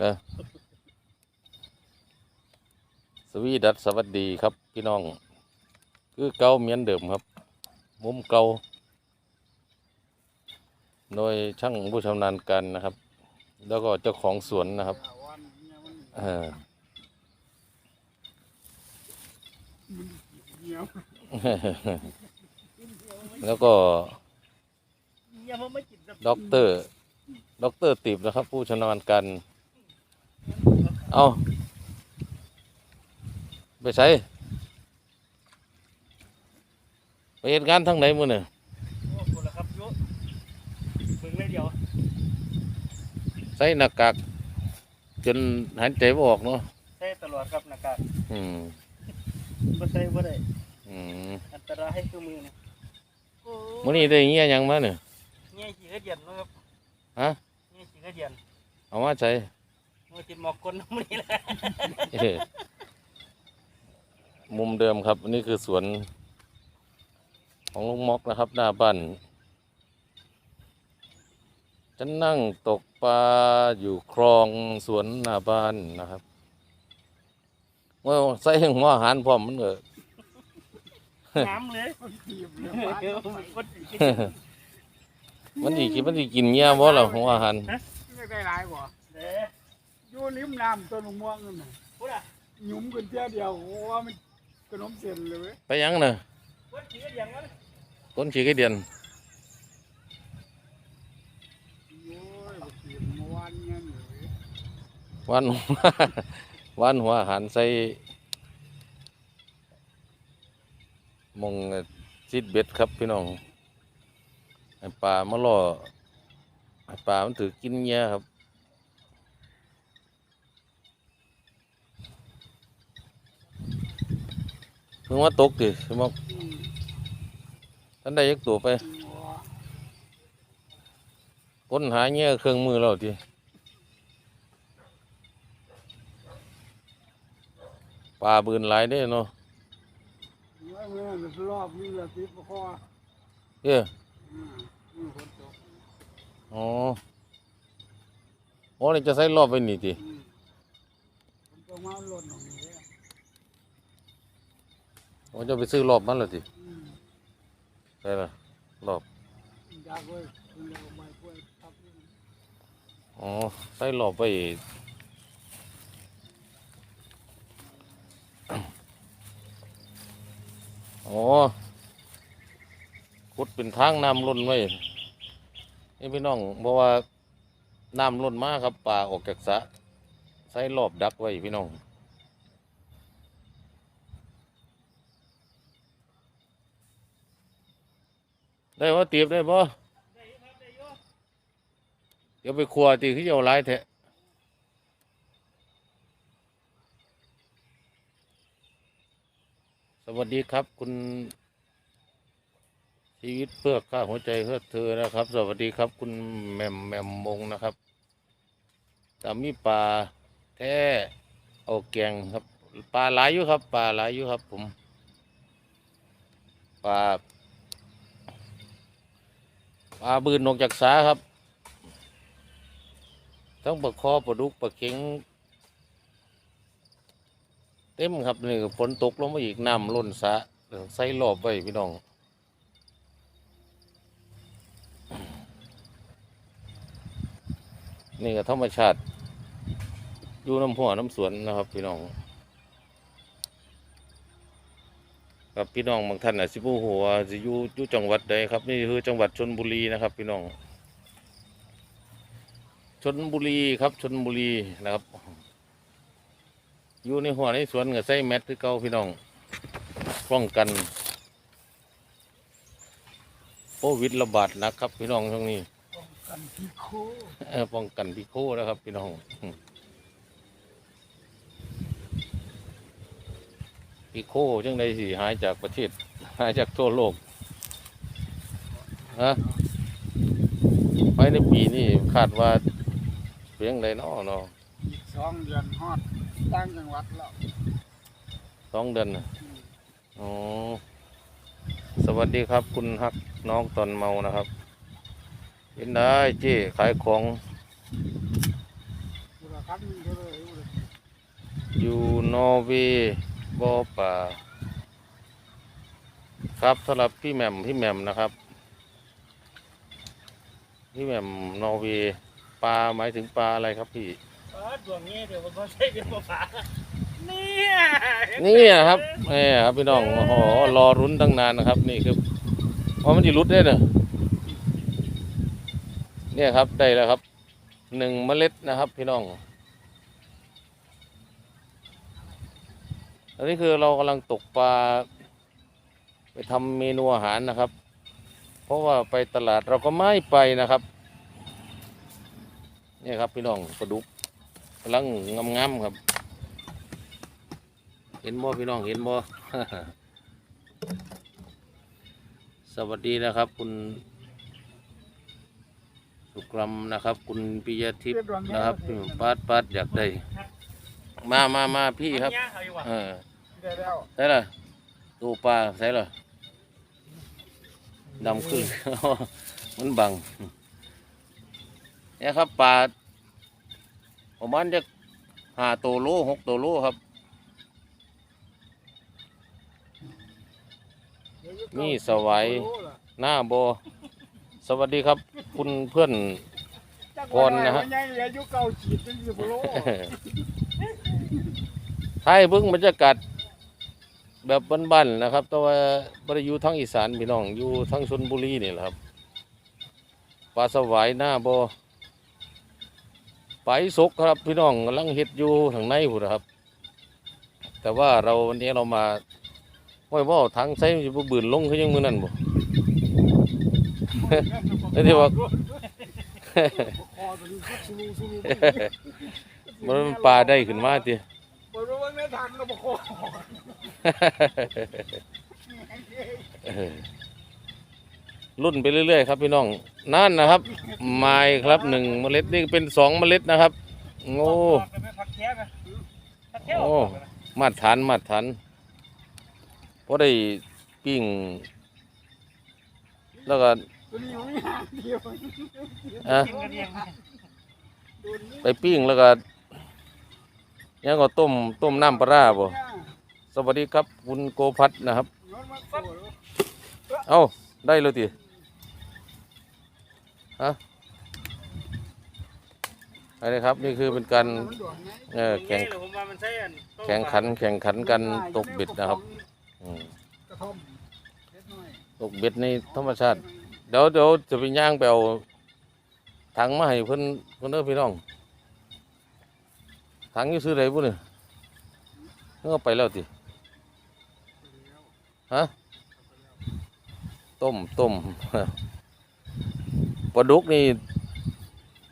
เออสวีดัสสวัสดีครับ พี่น้อง คือเก่าเหมือนเดิมครับ มุมเก่าโดยช่างผู้ชำนาญการนะครับ แล้วก็เจ้าของสวนนะครับเออแล้วก็อย่ามาไม่กินด็อกเตอร์ด็อกเตอร์ติบนะครับ ผู้ชำนาญการ เอาไปใช้ไปเหตุงานทางไหนมือเนี่ยโอ้คนละครับยุเบิ่งเลยเดียวใส่หน้ากากจนหายใจไม่ออกเนาะใส่ตลอดครับหน้ากากอืมบ่ใส่บ่ได้อืมอันตรายให้คือมือนะโอ้มื้อนี้ได้เงี้ยหยังมาเนี่ยเงี้ยขี้กระเดียนนะครับฮะเงี้ยขี้กระเดียนเอามาใช้ มือติดหมอกคนมื้อนี้แหละเอ้ยมุมเดิมครับอันนี้คือสวน ของลุงม็อกนะครับ หน้าบ้านจะนั่งตกปลาอยู่คลองสวนหน้าบ้านนะครับเมื่อใส่หัวอาหารพร้อมมันเออ น้ำเลยคนถีบเลยเดี๋ยวมันคนอีกมันดีกินมันดีกินเงี้ยบ่ล่ะหัวอาหาร ไม่ได้หลายบ่เด้อ อยู่ริมน้ำต้นมะม่วงนั่นน่ะพูดอะหยุมกันเที่ยวเดียวโอ้ว่ามันขนมเส้นเลยเว้ยไปยังน่ะคนขี้กระเดียนมันต้นขี้ไก่เดียนโอ้ยบ่ถีบเมื่อวานเงี้ยเลยวันวันหัวอาหารใส่หมองซิดเบ็ดครับพี่น้องให้ปลามาล่อให้ปลามันถือกินเงี้ยครับ เพิ่งว่าตกดิพี่มอกอืมท่านได้ยักตัวไปโอ้ค้นหาเงี้ยเครื่องมือเราทีปลาบืนหลายได้เนาะเมื่อเมื่อมันรอบนี้ละติดบ่คอเอ้ยอืมอืมฝนตกอ๋อโอ้นี่จะใส่รอบไปนี่ที โอ้จะไปซื้อรอบมันเหรอทีอืมใช่ละรอบอ๋อใส่รอบไปอ๋อขุดเป็นทางน้ำล้นไว้นี่พี่น้องเพราะว่าน้ำล้นมากครับป่าออกจากสะใส่รอบดักไว้พี่น้อง ได้ว่าตีบได้บ่เดี๋ยวไปครัวตีขึ้นเอาหลายแทะสวัสดีครับ คุณ ชีวิตเพื่อข้าหัวใจเพื่อเธอนะครับ สวัสดีครับ คุณแหม่มแหม่มมงนะครับตามีปลาแท้เอาแกงครับปลาหลายอยู่ครับปลาหลายอยู่ครับ ผมปลา ปลาบืนออกจากสาครับ ทั้งปลาคอปลาดุกปลาเข็งเต็มครับนี่ฝนตกลงมาอีกน้ำล้นสระใส่รอบไว้พี่น้องนี่ก็ธรรมชาติอยู่น้ำหัวน้ำสวนนะครับพี่น้อง ครับพี่น้องบางท่านอาจสิบูหัวาสิอยู่อยู่จังหวัดใดครับนี่คือจังหวัดชนบุรีนะครับ พี่น้องชนบุรีครับชนบุรีนะครับอยู่ในหัวในสวนกับใส่แมทคือเก่าพี่น้องป้องกันโควิดระบาดหนะครับ พี่น้องช่วงนี้กันที่โคเออป้องกันพิโคนะครับ พี่น้อง อืมพิโคจังไดสิหายจากประเทศ หายจากทั่วโลกฮะภายในปีนี้คาดว่าเพียงใดเนาะเนาะอีกสองเดือนฮอดต่างจังหวัดแล้วสองเดือนน่ะอืมอ๋อสวัสดีครับ คุณฮักน้องตอนเมานะครับเห็นได้เจ้ขายของมูลคันก็เลยอยู่นอร์เวย์ บ่อป่า ครับสำหรับพี่แหม่มพี่แหม่มนะครับ พี่แหม่มนอร์เวย์ปลาหมายถึงปลาอะไรครับพี่ เออดวงนี้เดี๋ยวมันก็ใช่เป็นภาษาเนี่ยนี่ครับนี่ครับพี่น้องโอ้โหรอรุ้นตั้งนานนะครับ นี่คือว่ามันจะรุดได้เนอะเนี่ยครับได้แล้วครับหนึ่งเมล็ดนะครับ พี่น้อง อันนี้คือเรากำลังตกปลาไปทำเมนูอาหารนะครับ เพราะว่าไปตลาดเราก็ไม่ไปนะครับเนี่ยครับพี่น้องปลาดุกกำลังงามๆครับ เห็นบ่พี่น้องเห็นบ่สวัสดีนะครับ คุณสุกรมนะครับ คุณปิยทิพย์นะครับพี่ปาดปาดอยากได้ มามามาพี่ครับเนี่ยเขาอยู่ว่ะเออได้แล้ว ใส่ละตัวปลาใส่ละดำขึ้น มันบังเนี่ยครับปลาประมาณจะห้าตัวโลหกตัวโลครับ นี่สวัยหน้าโบสวัสดีครับ คุณเพื่อนพรนะฮะยังอายุเก่าฉีดเป็นสิบโลให้เบิ้งบรรยากาศ แบบบ้านๆนะครับ แต่ว่าบริยูทั้งอีสานพี่น้องอยู่ทั้งชนบุรีนี่แหละครับปลาสวายหน้าโบไปสกครับพี่น้องกำลังเฮ็ดอยู่ทางในพุ่นะครับ แต่ว่าเราวันนี้เรามาห้อยว่าทางใช้มันจะบืนลงคือยังมือนั่นบ่แล้วที่ว่าคอตัวนี้สูงสูงมันปลาได้ขึ้นมาทีบ่รู้ว่าในทางก็บ่คอ รุ่นไปเรื่อยๆครับพี่น้องนั่นนะครับไม้ครับหนึ่งเมล็ดนี่เป็นสองเมล็ดนะครับโอ้ไปพักแค่ไหมพักแค่โอ้มาตรฐานมาตรฐานพอได้ปิ้งแล้วก็ตัวนี้มีหางเดียวอะกินกันเองไปปิ้งแล้วก็ยังก็ต้มต้มน้ำปลาร้าบ่ส วัสดีครับคุณโกพัฒนะครับ เอาได้เลยทีฮะอะไรครับนี่คือเป็นการเอ่อแข่งแข่งขันแข่งขันกันตกเบ็ดนะครับอืมตกเบ็ดในธรรมชาติ เดี๋ยวเดี๋ยวจะไปย่างไปเอาถังมาให้เพิ่นเพิ่นเด้อพี่น้องถังอยู่ซื้อไหนบุ่เนี่ยเพิ่งเอาไปแล้วติ ฮะต้มต้มปลาดุกนี่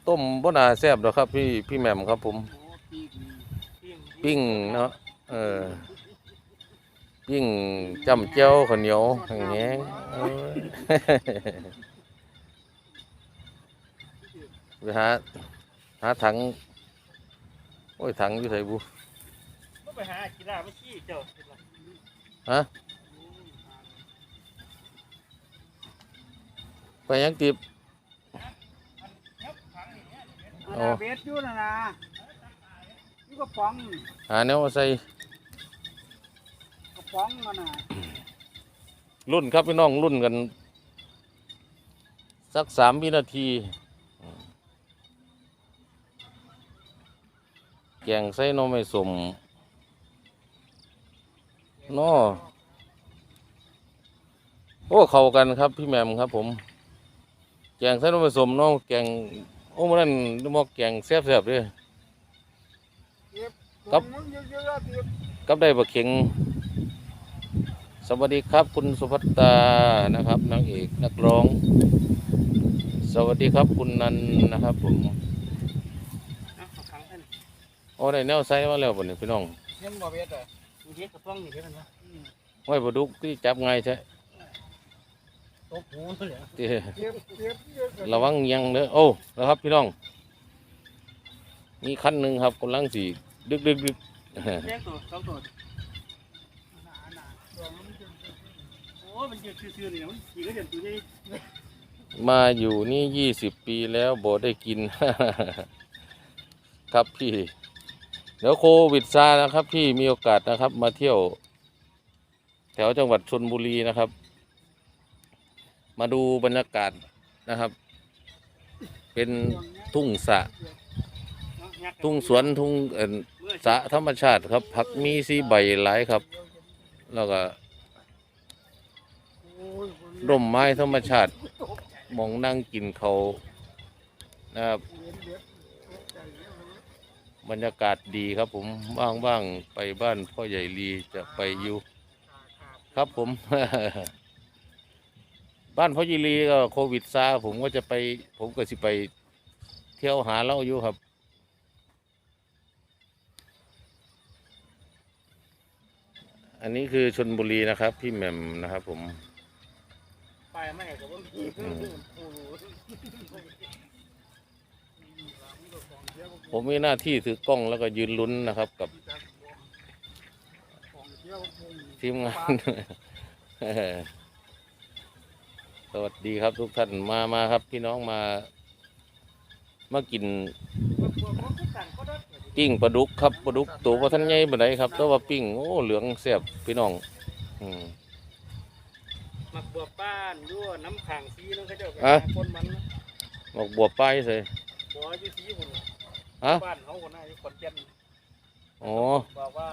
ต้มบ่น่าแซ่บดอกครับ พี่พี่แหม่มครับผมโอ้ปีกนี่ปิ้งเนาะเออปิ้งจำเจียวข้าวเหนียวอย่างเงี้ยเออไปหาหาถัง โอ้ยถังอยู่ไสบุก็ไปหากีฬาไม่ขี้เจ้าฮะ ไปยังติบอันน่ะเบ็ดอยู่น่ะนะอยู่กระป๋องหาแนวมาใส่กระป๋องมันน่ะรุ่นครับพี่น้องรุ่นกัน สักสามวินาที แกงใส่หนอไม่สมนอโอ้ เข้ากันครับพี่แหมมครับผม แกงใส่หนอไม่สมเนาะแกงโอ้มันนั่นมอกแกงแซ่บๆเด้วยครับมึงเยอะๆเตียบกับได้บะเข็ง สวัสดีครับ คุณสุภัตตานะครับนางเอกนักร้อง สวัสดีครับคุณนันนะครับผมขังท่านโอ้ได้แนวไซมาแล้วบ่เนี่ยพี่น้องเห็นบ่เบ็ดอะมีเด็กกระป้องนี่เด้อนะห้อยปลาดุกที่จับง่ายใช่ ตบหูเลยที่เตียบเตียบเยอะระวังยังเด้อโอ้นะครับพี่น้อง มีคันหนึ่งครับกำลังสีดึกดึกดึกเลี้ยงตัวสองตัวหนาหนาตัวมันจะโอ้มันยืดซื่อๆนี่มันขี่ก็เห็นตัวนี้มาอยู่นี่ยี่สิบปีแล้วบ่ได้กิน ครับพี่ เดี๋ยวโควิดซานะครับ พี่มีโอกาสนะครับ มาเที่ยว แถวจังหวัดชนบุรีนะครับ มาดูบรรยากาศนะครับ เป็นทุ่งสะ ทุ่งสวนทุ่งสะธรรมชาติครับ ผักมีสีใบหลายครับ แล้วก็ร่มไม้ธรรมชาติมองนั่งกินเขานะครับบรรยากาศดีครับผมว่างๆไปบ้านพ่อใหญ่ลีจะไปอยู่ ครับผม บ้านพ่อใหญ่ลีก็โควิดซาผมก็จะไป ผมก็สิไปเที่ยวหาเล่าอยู่ครับ อันนี้คือชนบุรีนะครับ พี่แหม่มนะครับ ผมไปไม่กับว่ามีอืมผมมีหน้าที่ถือกล้องแล้วก็ยืนลุ้นนะครับกับทีมงานส วัสดีครับทุกท่านมามาครับ พี่น้องมา มากินปิ้งปลาดุกครับปลาดุกตัวพระท่านใหญ่บันไดครับแต่ว่าปิ้งโอ้เหลืองแซ่บพี่น้องอืมมักบัวป้านด้วยน้ำขังซีนั่นเขาเจ้าอะคนมันบอกบวบป้ายใส่บัวอยู่ซีคนฮะบ้านเขาคนน่าอยู่คนเจนอ๋อบอกว่า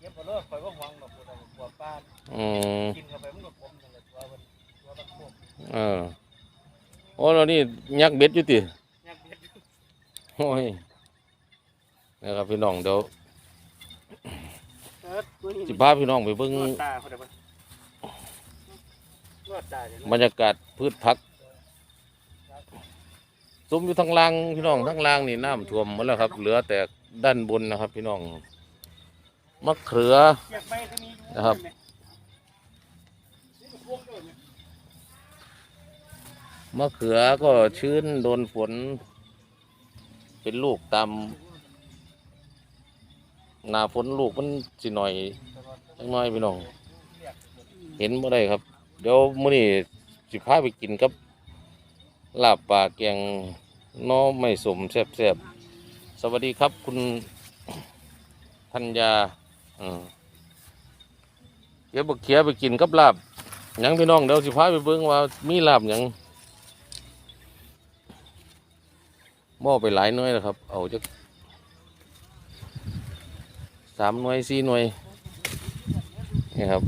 เย็บบ่เลิกคอยว่าหวังดอกบัวป้าน อืมกินเข้าไปมันก็ขมนั่นแหละตัวมันตัวมันพวก เออโอ้เรานี่ยักเบ็ดอยู่ติยักษ์เบ็ดโอ้ยนะครับพี่น้องเดี๋ยวเออตัวนี้สิพาพี่น้องไปเบิ่งนวดตาเขาเดี๋ยวมันนวดตาเดี๋ยวบรรยากาศพืชผักซุ้มอยู่ทางล่างพี่น้องทางล่างนี่น้ำท่วมหมดแล้วครับ เหลือแต่ด้านบนนะครับ พี่น้องมะเขืออยากไปที่นี่อยู่นะครับ มะเขือก็ชื้นโดนฝน เป็นลูกตามหนาฝนลูกมันสิหน่อยจักหน่อยพี่น้อง เห็นบ่ได้ครับ เดี๋ยวมื้อนี้สิพาไปกินกับลาบปลาแกงน้อไม่สมแซ่บๆสวัสดีครับคุณธัญญาเดี๋ยวบักเขียไปกินกับลาบยังพี่น้องเดี๋ยวสิพาไปเบิ่งว่ามีลาบยัง หม้อไปหลายหน่วยแล้วครับ เอาจักสามหน่วยสี่หน่วยนี่ครับ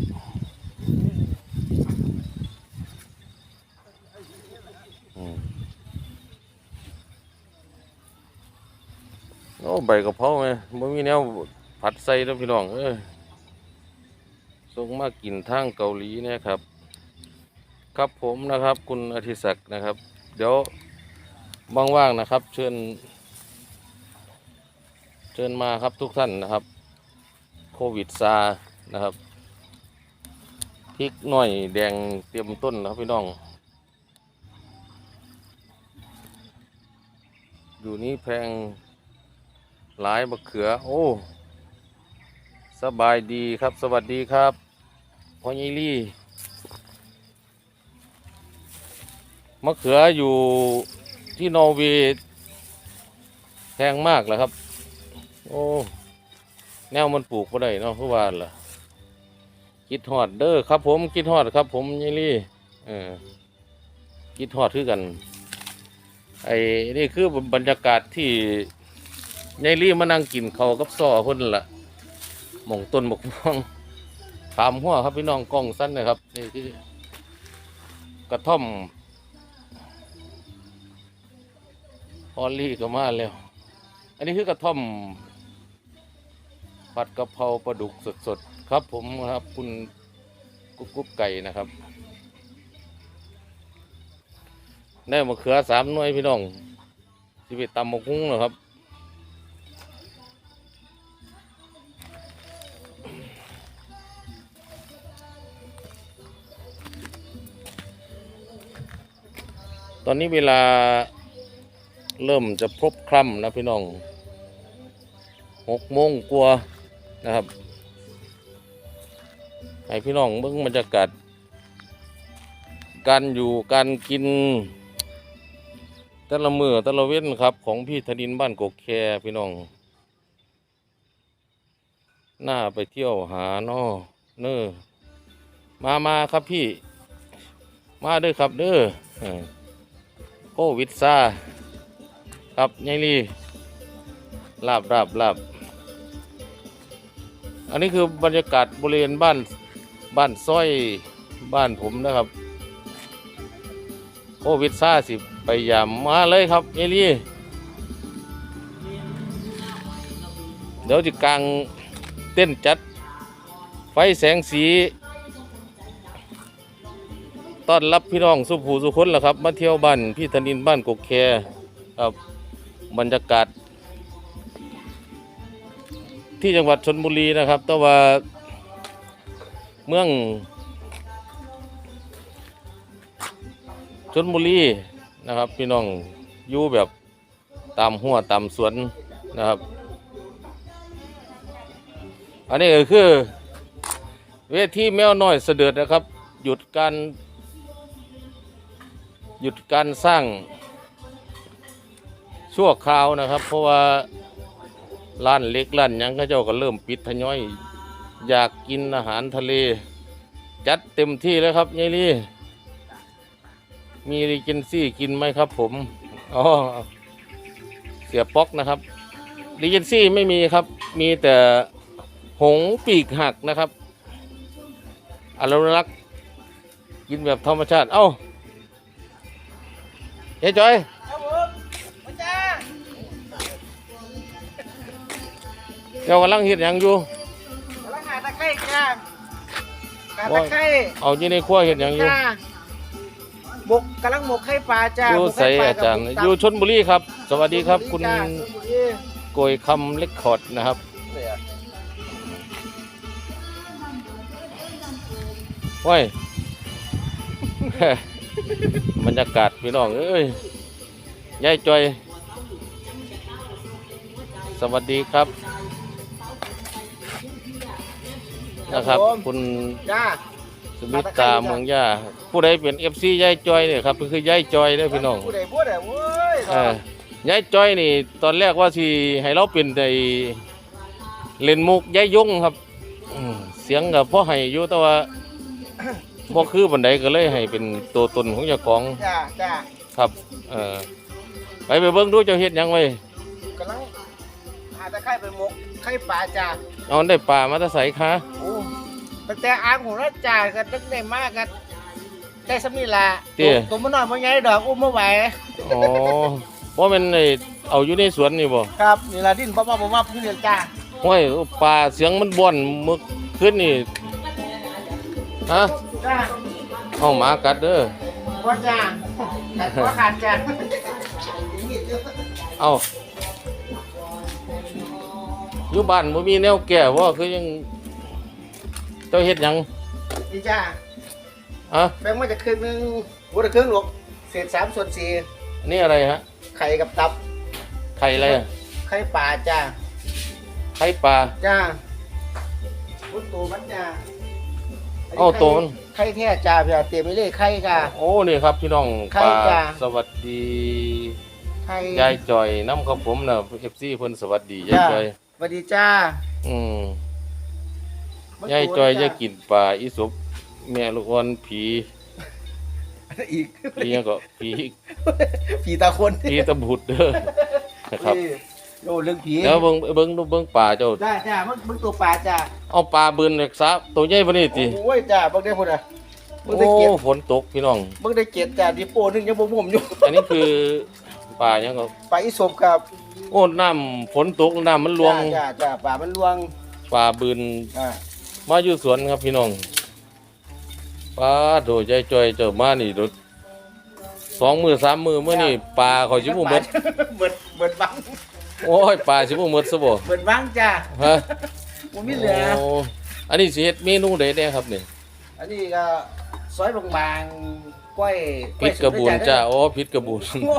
อืมโอ้ใบกระเพราไหมบ่มีแนวผัดใส่แล้วพี่น้องเอ้ยส่งมากินทางเกาหลีเนะครับ ครับผมนะครับ คุณอธิศักดิ์นะครับ เดี๋ยว ว่างๆนะครับ เชิญ เชิญมาครับทุกท่านนะครับ โควิดซานะครับพริกหน่อยแดงเตรียมต้นนะครับพี่น้อง อยู่นี่แพงหลายมะเขือ โอ้ สบายดีครับ สวัสดีครับพ่อยี่ลี่มะเขืออยู่ ที่นอร์เวย์แพงมากเหรอครับ โอ้แนวมันปลูกก็ได้เนาะคือว่าล่ะคิดฮอดเด้อครับ ผมคิดฮอดครับ ผมยี่ลี่เออคิดฮอดคือกัน ไอ้นี่คือบรรยากาศที่ยายลี่มานั่งกินเขากับซอคนนละหมองต้นหมกม่วงขามหัวครับพี่น้องกล้องสั้นนะครับนี่คือกระท่อมพ อลลี่ก็มาแล้ว อันนี้คือกระท่อมผัดกะเพราปลาดุกสดๆ ครับผมครับคุณกุ๊กกุ๊กไก่นะครับได้มะเขือสามหน่วยพี่น้องที่ไปตำมะกุ้งนะครับตอนนี้เวลา เริ่มจะพบคร่ำนะพี่น้องหกโมงกว่านะครับให้พี่น้องเบิ่งบรรยากาศการอยู่การกินแต่ละมือแต่ละเว้นครับ ของพี่ธนินบ้านกกแคพี่น้องหน้าไปเที่ยวหานาะเนอมามาครับพี่ มาเด้อครับเด้อเออโควิดซา ครับยายลีลาบลาบลาบอันนี้คือบรรยากาศบริเวณบ้านบ้านซ้อยบ้านผมนะครับโควิดซาสิไปยามมาเลยครับยายลีเดี๋ยวจะกลางเต้นจัด ไฟแสงสีต้อนรับพี่น้องสุภูสุคนล่ะครับ มาเที่ยวบ้านพี่ธนินบ้านกกแคครับ บรรยากาศ ที่จังหวัดชนบุรีนะครับ แต่ว่าเมืองชนบุรีนะครับ พี่น้องอยู่แบบตามหัวตามสวนนะครับ อันนี้ก็คือ เวทีแมวน้อยเสด็จนะครับ หยุดการ หยุดการสร้าง ชั่วคราวนะครับ เพราะว่าร้านเล็กร้านยังเขาเจ้าก็เริ่มปิดทยอย อยากกินอาหารทะเล จัดเต็มที่แล้วครับยายลี่มีรีเจนซี่กินไหมครับ ผมอ๋อเสียป๊อกนะครับรีเจนซี่ไม่มีครับ มีแต่หงปีกหักนะครับอนุรักษ์กินแบบธรรมชาติ เอ้าเฮ้ยจอย จ้ากำลังเฮ็ดหยังอยู่กำลังหาตะไคร้จ้าหาตะไคร้เอาอยู่ในครัวเฮ็ดหยังอยู่จ้าหมกกำลังหมกไข่ปลาจ้าอยู่หมกใส่ไข่ปลอาจารย์กับหมูอสับยู่ชนบุรีครับ สวัสดีครับ คุณจ้าชลบุรีโกยคำเล็กคอร์ดนะครับว้ยบรรยากาศพี่น้องเอ้ยยายจอย สวัสดีครับ นะครับคุณจ้าสมิตาเมืองย่าผู้ใดเป็นเอฟซียายจอยเนี่ยครับคือยายจอยเด้อพี่น้องผู้ใดพูดอะเว้ยเออยายจอยนี่ ตอนแรกว่าสิให้เราเป็นในเล่นมุกยายยงครับอืมเสียงกับพ่อให้อยู่แต่ว่า บ่คือบันไดก็เลยให้เป็นตัวตนของเจ้าของจ้าจ้าครับ เออไปไปเบิ่งดูเจ้าเฮ็ดหยังไว้กำลังหาตะไคร้ไปหมกไข่ปลาจ้าเอาได้ป่ามาแตะใส่คะโอ้ ตั้งแต่อ่างของเราจ่ายกันตั้งแต่มากกันได้สำนีละตัวมันน้อยมันใหญ่ดอกอุ้มไม่ไหวอ๋อบ่แม่นไอ้เอาอยู่ในสวนนี่บ่ครับนี่ละดิ้นป้าป้าป้าป้าพี่เรียนจ้าห้วยป่าเสียงมันบ่อนมึกขึ้นนี่ฮะจ้าเอาหมากัดเด้อว่าจ้าแต่ว่าขาดจ้าเอาอยู่บ้านบ่มีแนวแก้ว่าคือยัง เจ้าเฮ็ดหยังนี่จ้าอะแบ่งมาจากครึ่งหนึงวัวละครึ่งหรอกเศษสามส่วนสี่อันนี่อะไรฮะไข่กับตับ ไข่อะไรอะไข่ปลาจ้าไข่ปลา จ้าพุทตัวมันจ้าเอาตัวมัน ไข่แท้จ้าพี่เอาเตรียมไว้เลยไข่จ้า โอ้นี่ครับพี่น้องไข่ปลาจ้ะ สวัสดีไข่ยายจอยน้ำครับผมนะเอฟซีเพิ่นสวัสดียายจ้าจอยสวัสดีจ้า อืมมัน ยายตัวจอยจ้จะกินปลาอีสบแม่ลูกอ่อนผีอีกผีหยังก็ผีผีตาคนผีตะบุดเด้อนะครับนี่โอ้เรื่องผีเดี๋ยวเบิ่งเบิ่งดูเบิ่งปลาเจ้าจ้าจ้ามึงมึงตัวปลาจ้าเอาปลาบืนเล็กซะตัวใหญ่ปานนี้ติโอ้ยจ้ามึงได้พุ่นอะมึงโอ้ได้เก็บฝนตกพี่น้องมึงได้เก็บจ้าดิโปนึงยังบ่ม่วมอยู่อันนี้คือปลาหยังก็ปลาอีสมครับโอ้น้ำฝนตกน้ำมันลวงจ้าจ้าจ้าปลามันลวงปลาบืนอ่า มาอยู่สวนครับพี่น้องปลาโดยายจอยเจ้ามานี่รถสองมือสามมือเมื่อนี่ปลาเขาชิบุหมดเบิดเบิดบังโอ้ยปลาชิบุหมดซะบ่เบิดบังจ้าฮะบ่มีเหลือโอ้อันนี้สิเฮ็ดเมนูใดแน่ครับนี่อันนี้ก็ซอยบางๆกล้วยผิดกระบุนจ้าโอ้ผิดกระบุนโอ้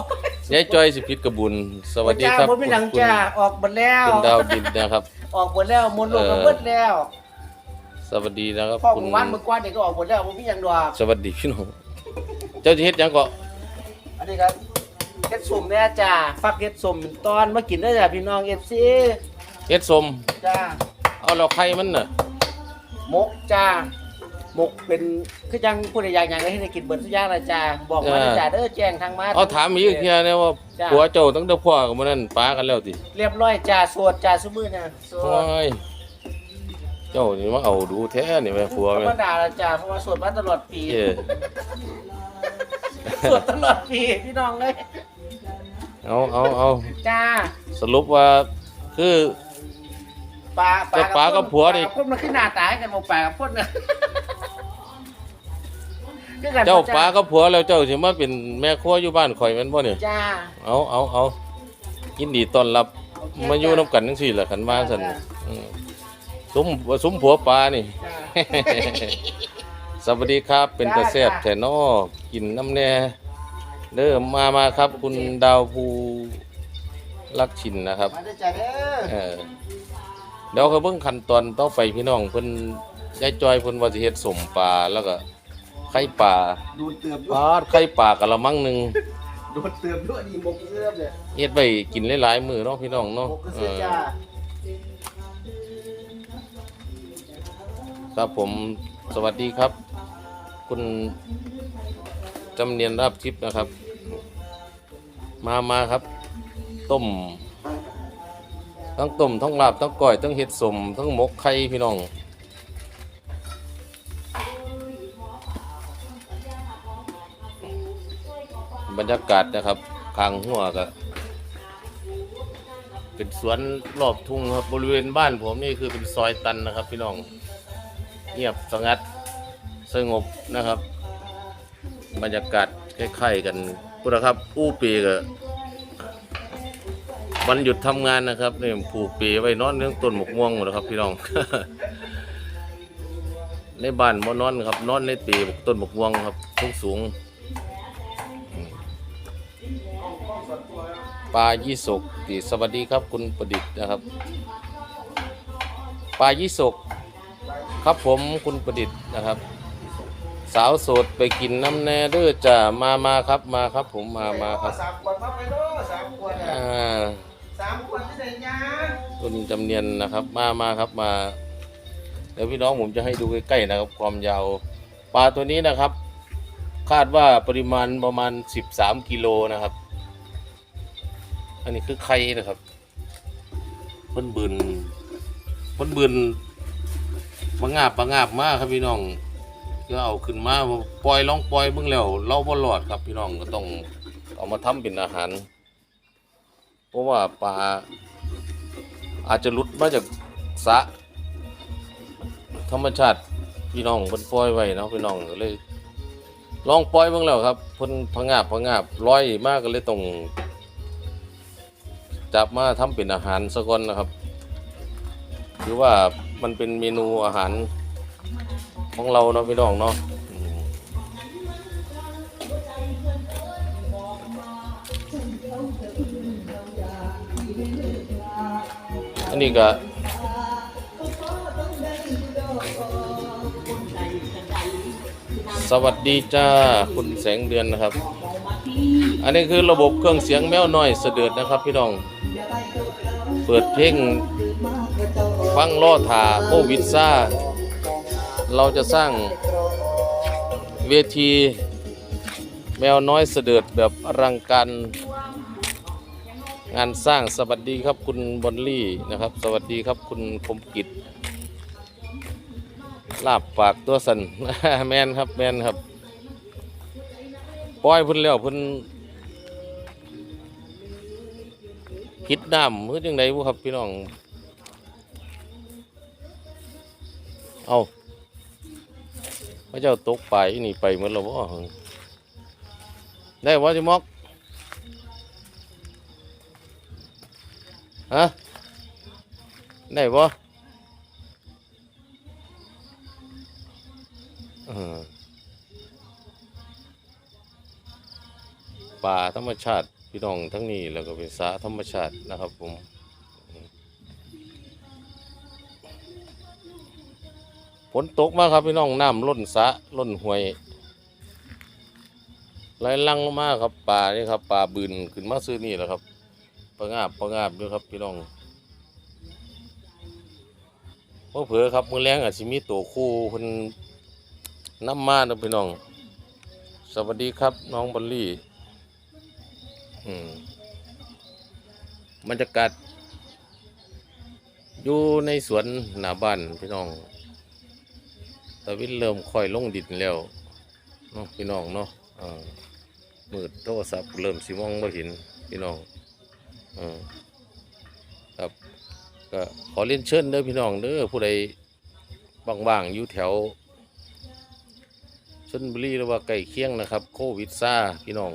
ยายจอยสิผิดกระบุนสวัสดีจ้าครับบ่มีหนังคุณจ้าออกหมดแล้วคุณดาวดินนะครับ ออกหมดแล้วมนต์ลงเออก็เบิดแล้ว สวัสดีนะครับพ่อคุขณองวันเมื่อก่อนนี่ก็ออกหมดแล้วบ่มีหยังดอกสวัสดีพี่น้องเจ้าจะเฮ็ดหยังก็อันนี้ครับเฮ็ดสมเนี่ยจ้าฟักเฮ็ดสมตอนมากินได้อจ้าพี่น้อง FC เฮ็ดสมจ้าเอาแล้วไข่มันน่ะมกจ้าหมกเป็นคือจังผู้ใดอยากหยังได้ให้ได้กินเบิดทุกอย่างเลยจ้าบอกมาเออเด้อจ้าเด้อแจ้งทางมา เอาถามอีกเทียเนี่ยว่าจ้ะ ผัวเจ้าตั้งแต่พ่อกับมันนั่นป้ากันแล้วติเรียบร้อยจ้าสวดจ้าซุมื้อน่ะสวโอ้ดย เจ้านี่มาเอาดูแท้นี่แม่ผัวธรแม่รมดาละจ้าเพราะว่าสวดมาตลอดปีเอ้สวดตลอดปีพี่น้องเลยเอาเอาเอาจ้าสรุปว่าคือ ปลาแต่ปลากับผัวนี่ปลากับพ่นมันขึ้นหน้าตายกันหมดปลากับพ่นเนี่ยคือกันเจ้าบ่ป้ากับผัวแล้วเจ้าสิมาเป็นแม่ครัวอยู่บ้านข่อยแม่นบ่เนี่ยจ้าเอาเอาเอายินดีต้อนรับโเคมาอยู่จ้ะน้ำกันจังซี่ล่ะคันมาซั่นจ้ะอืม ซุ้มซุ้มผัวปลานี่จ้าสวัสดีครับ เป็นตาจ้าแซ่บจ้าแท้นอกินน้ำแน่เด้อมามาครับ คุณดาวภูลักชินนะครับ มาด้วยจ้าเด้อเออเดี๋ยวเขาเบิ่งขั้นตอนต่อไปพี่น้องเพิ่นยายจอยเพิ่นว่าสิเฮ็ดสมปลาแล้วก็ไข่ปลาดูดเติมปด้วยลาดไข่ปลากะละมังหนึงดูดเติมด้วยดีหมกเสื้อเลยเฮ็ดไว้กินหลายๆมื้อเนาะพี่น้องหมเนาะกเอเสื้ออจ้า ครับผมสวัสดีครับ คุณจำเนียนรับทิพย์นะครับ มามาครับ ต้ม ทั้งต้มทั้งลาบทั้งก้อยทั้งเห็ดสมทั้งหมกไข่พี่น้องบรรยากาศนะครับคางหัวก็เป็นสวนรอบทุ่งครับบริเวณบ้านผมนี่คือเป็นซอยตันนะครับ พี่น้อง เงียบสงัดสงบนะครับ บรรยากาศคล้ายๆกันพุทธครับ อู้ปีก็วันหยุดทำงานนะครับนี่ผูกปีไว้นอนเรื่องต้นหมกม่วงหมดแล้วครับ พี่น้อง ในบ้านบ่นอนครับ นอนในปีต้นหมกม่วงครับสูงสูงปลายี่สกสวัสดีครับ คุณประดิษฐ์นะครับ ปลายี่สก ครับผมคุณประดิษฐ์นะครับ สาวโสดไปกินน้ำแน่เด้อจ้ามามาครับมาครับ ผมมามาครับสามขวดมาไปเด้อสามขวดอ่อะาสามขวดที่ไหนจ้าคุณจำเนียนนะครับ มามาครับมาเดี๋ยวพี่น้องผมจะให้ดูใกล้ๆนะครับ ความยาวปลาตัวนี้นะครับ คาดว่าปริมาณประมาณ 13 กิโลนะครับ อันนี้คือไข่นะครับเพิ่นบืนเพิ่นบืน มางาบมางาบมากครับพี่น้องก็เอาขึ้นมาปล่อยลองปล่อยเบิ่งแล้วเราบ่รอดครับพี่น้องก็ต้องเอามาทำเป็นอาหาร เพราะว่าปลาอาจจะหลุดมาจากสะธรรมชาติพี่น้องเพิ่นปล่อยไว้เนาะพี่น้องก็เลย ลองปล่อยเบิ่งแล้วครับเพิ่นพงาบพงาบลอยมากก็เลยต้องจับมาทำเป็นอาหารสะก่อนนะครับ คือว่า มันเป็นเมนูอาหารของเราเนาะพี่น้องเนาะอันนี้ก็สวัสดีจ้าคุณแสงเดือนนะครับ อันนี้คือระบบเครื่องเสียงแมวน้อยเสด็จนะครับพี่น้อง เปิดเพลง ฟังล่อถาโควิดซ่า เราจะสร้างเวทีแมวน้อยเสด็จแบบอลังการงานสร้างสวัสดีครับคุณบอนลี่นะครับ สวัสดีครับคุณคมกิจลาบปากตัวสันแมนครับแมนครับปล่อยพิ่นแล้วพิ่นพิษน้ำมือจังไดบุครับพี่น้อง เอาพระเจ้าตกไปนี่ไปเหมือนเราบ่ได้บ่จิมอกฮะได้บ่ป่าธรรมชาติพี่น้องทั้งนี้แล้วก็เป็นสาธรรมชาตินะครับผม ฝนตกมากครับพี่น้องน้ำล้นสะล้นห้วยไหลลังมากครับป่านี่ครับป่าบืนขึ้นมาซื้อนี่แหละครับประงาบประงาบด้วยครับพี่น้องเพราะเผือครับมือแรงอาจจะมีตัวคู่เพิ่นน้ำมานะพี่น้อง สวัสดีครับน้องบอลลี่อืมบรรยากาศอยู่ในสวนหน้าบ้านพี่น้อง ตะวินเริ่มค่อยลงดินแล้วเนาะพี่น้องเนาะมืดโทรศัพท์เริ่มสิมองไม่เห็นพี่น้องอครับก็ขอเรียนเชิญเด้อพี่น้องเด้อผู้ใดว่างๆอยู่แถวชนบุรีหรือว่าใกล้เคียงนะครับ โควิดซ่าพี่น้อง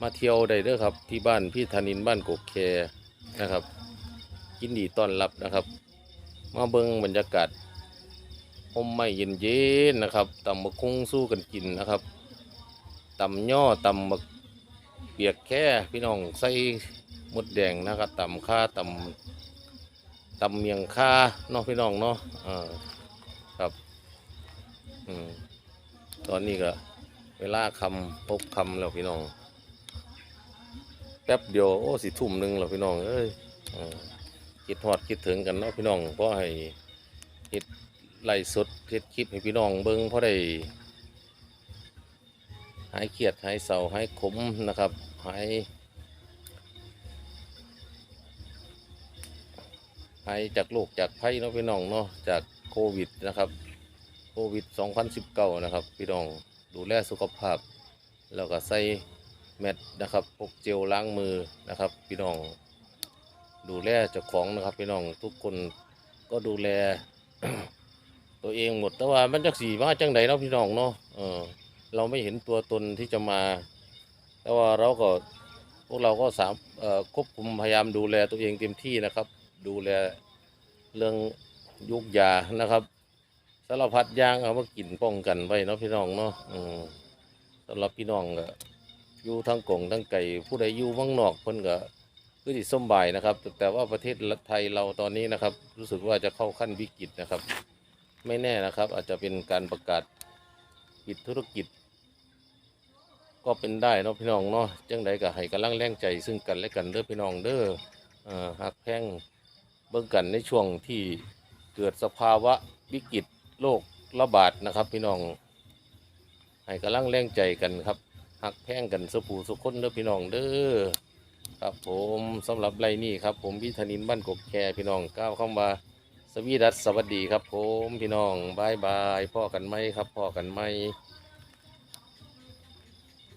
มาเที่ยวได้เด้อครับ ที่บ้านพี่ธนินบ้านกกแคนะครับยินดีต้อนรับนะครับ มาเบิ่งบรรยากาศ ห่มไม้เย็นเย็นนะครับตำมะคุ้งสู้กันกินนะครับตำย่อตำมะเปียกแค่พี่น้องใส่หมดแดงนะครับตำข้าตำตำเมียงข้าเนาะพี่น้องเนาะอ่าครับอืมตอนนี้ก็เวลาคำพบคำแล้วพี่น้องแป๊บเดียวโอ้สิทุ่มหนึ่งแล้วพี่น้องเอ้ยอคิดฮอดคิดถึงกันเนาะพี่น้องเพราะให้ ไล่สดเฮ็ดคลิปให้พี่น้องเบิ่งเพราะได้หายเครียดหายเศร้าหายขมนะครับหายหายจากโรคจากภัยเนาะพี่น้องเนาะจากโควิดนะครับ โควิด 2019 นะครับ พี่น้องดูแลสุขภาพ แล้วก็ใส่แมสนะครับพกเจลล้างมือนะครับ พี่น้องดูแลเจ้าของนะครับ พี่น้องทุกคนก็ดูแล ตัวเองหมด แต่ว่ามันจักสีมาจังใดเนาะพี่น้องเนาะเออเราไม่เห็นตัวตนที่จะมา แต่ว่าเราก็พวกเราก็สามเอ่อควบคุมพยายามดูแลตัวเองเต็มที่นะครับ ดูแลเรื่องยุกยานะครับสารพัดยางเอามากินป้องกันไว้เนาะพี่น้องเนาะอืมสำหรับพี่น้องก็อยู่ทั้งกงทั้งไก่ผู้ใดอยู่เมืองนอกเพิ่นก็คือสิส้มบายนะครับ แต่ว่าประเทศไทยเราตอนนี้นะครับ รู้สึกว่าจะเข้าขั้นวิกฤตนะครับ ไม่แน่นะครับ อาจจะเป็นการประกาศปิดธุรกิจ ก็เป็นได้เนาะพี่น้องเนาะจังใดก็ให้กำลังแรงใจซึ่งกันและกันเด้อพี่น้องเด้ออ่าหักแพงเบิ่งกันในช่วงที่เกิดสภาวะวิกฤตโรคระบาดนะครับ พี่น้องให้กำลังแรงใจกันครับหักแพงกันสุผูสุคนเด้อพี่น้องเด้อครับผมสำหรับไรนี่ครับ ผมพิธนินบ้านกกแคพี่น้องก้าวเข้ามา สวีดัสสวัสดีครับผมพี่น้องบายบายพ่อกันไหมครับพ่อกันไหม